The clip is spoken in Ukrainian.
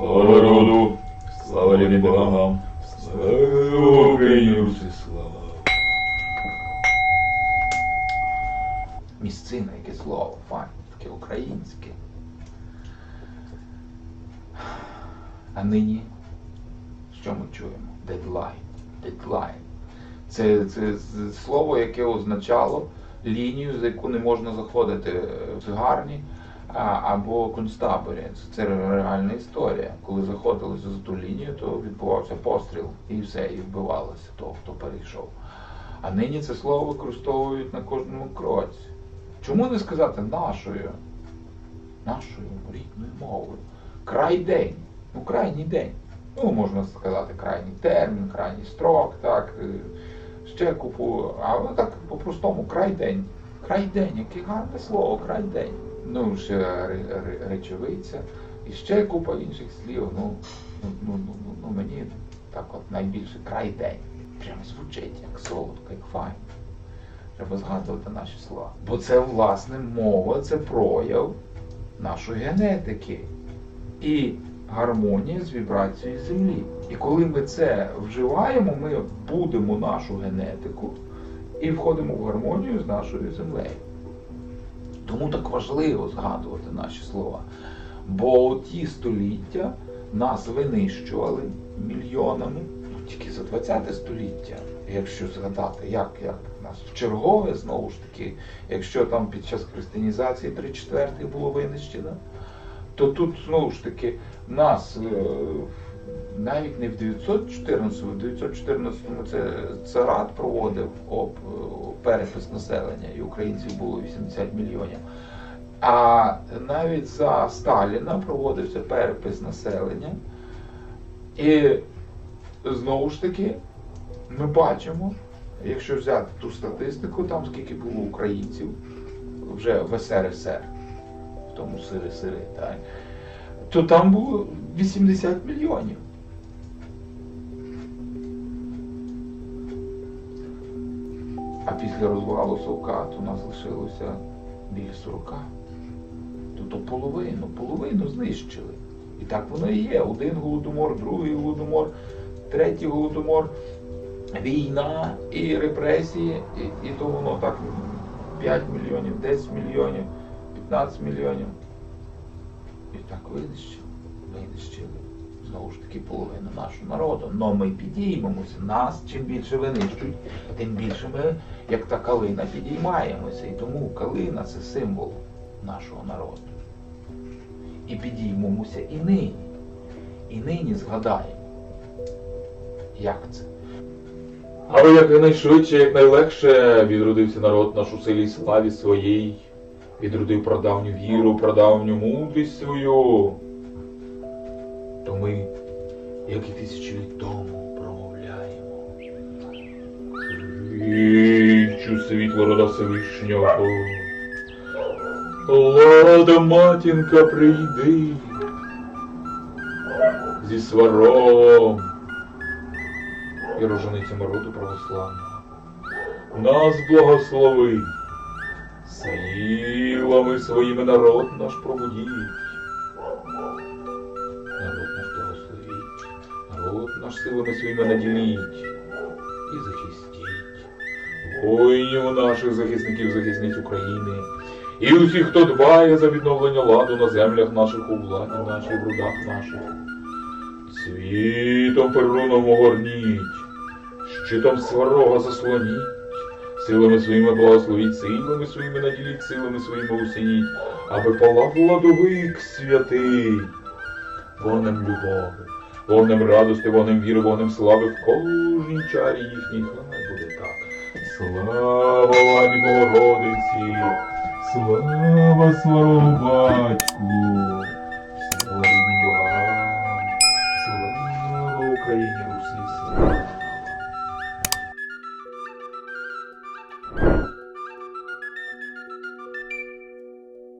Слава народу, слава рідним богам, слава Україні, Руси, слава. Місцина, яке слово, файн, таке українське. А нині що ми чуємо? Дедлайн. Дедлайн. Це, це слово, яке означало лінію, за яку не можна заходити в цигарні а, або концтаборі. Це, реальна історія. Коли заходили за ту лінію, то відбувався постріл і все, і вбивалося того, хто перейшов. А нині це слово використовують на кожному кроці. Чому не сказати нашою, нашою рідною мовою? Край день, ну крайній день. Ну, можна сказати, крайній термін, крайній строк, так, е, ще купу, а так по-простому край день. Край день, яке гарне слово, край день. Ну, ще ре- ре- речовиця, і ще купа інших слів. Ну, ну, ну, ну, ну, ну мені так от найбільше край день. Прямо звучить як солодко, як файно. Треба згадувати наші слова. Бо це, власне, мова, це прояв нашої генетики і гармонія з вібрацією землі. І коли ми це вживаємо, ми будемо нашу генетику і входимо в гармонію з нашою землею. Тому так важливо згадувати наші слова. Бо ті століття нас винищували мільйонами. Ну, тільки за 20 століття, якщо згадати, як, як нас в чергове, знову ж таки, якщо там під час християнізації 3 четвертих було винищено, то тут знову ж таки нас е, навіть не в 914-му, в 914-му це царат проводив об, перепис населення, і українців було 80 мільйонів. А навіть за Сталіна проводився перепис населення. І знову ж таки ми бачимо, якщо взяти ту статистику, там скільки було українців вже в СРСР, в тому так, то там було 80 мільйонів. А після розвалу Совка то нас лишилося біля 40. Тобто половину, половину знищили. І так воно і є. Один голодомор, другий голодомор, третій голодомор, війна і репресії, і, і то воно так 5 мільйонів, 10 мільйонів, 15 мільйонів. І так винищили, винищили. Знову ж таки, половину нашого народу. Но ми підіймемося. Нас чим більше винищують, тим більше ми, як та калина, підіймаємося. І тому калина це символ нашого народу. І підіймемося і нині. І нині згадаємо. Як це? Але якнайшвидше, якнайлегше відродився народ наш у селі славі своїй, відродив прадавню віру, прадавню мудрість свою. То ми, як і тисячі літ тому, промовляємо. Вічу світло рода Всевишнього. Лада матінка прийди зі сваром і роженицями роду православного. Нас благослови, силами своїми народ наш пробудіть. Народ наш благословіть, народ наш силами своїми наділіть і захистіть. Воїнів наших захисників, захисниць України. І усіх, хто дбає за відновлення ладу на землях наших, у владі нашій, в рудах наших. Світом перуном огорніть, щитом сварога заслоніть, Силами своїми благословіть, силами своїми наділіть, силами своїми усініть, аби палав владовик святий, вогнем любові, вогнем радости, вогнем віри, вогнем слави в кожній чарі їхній хай буде так. Слава Владі Богородиці, слава славу батьку, слава Богам, слава Україні! Русі, слава.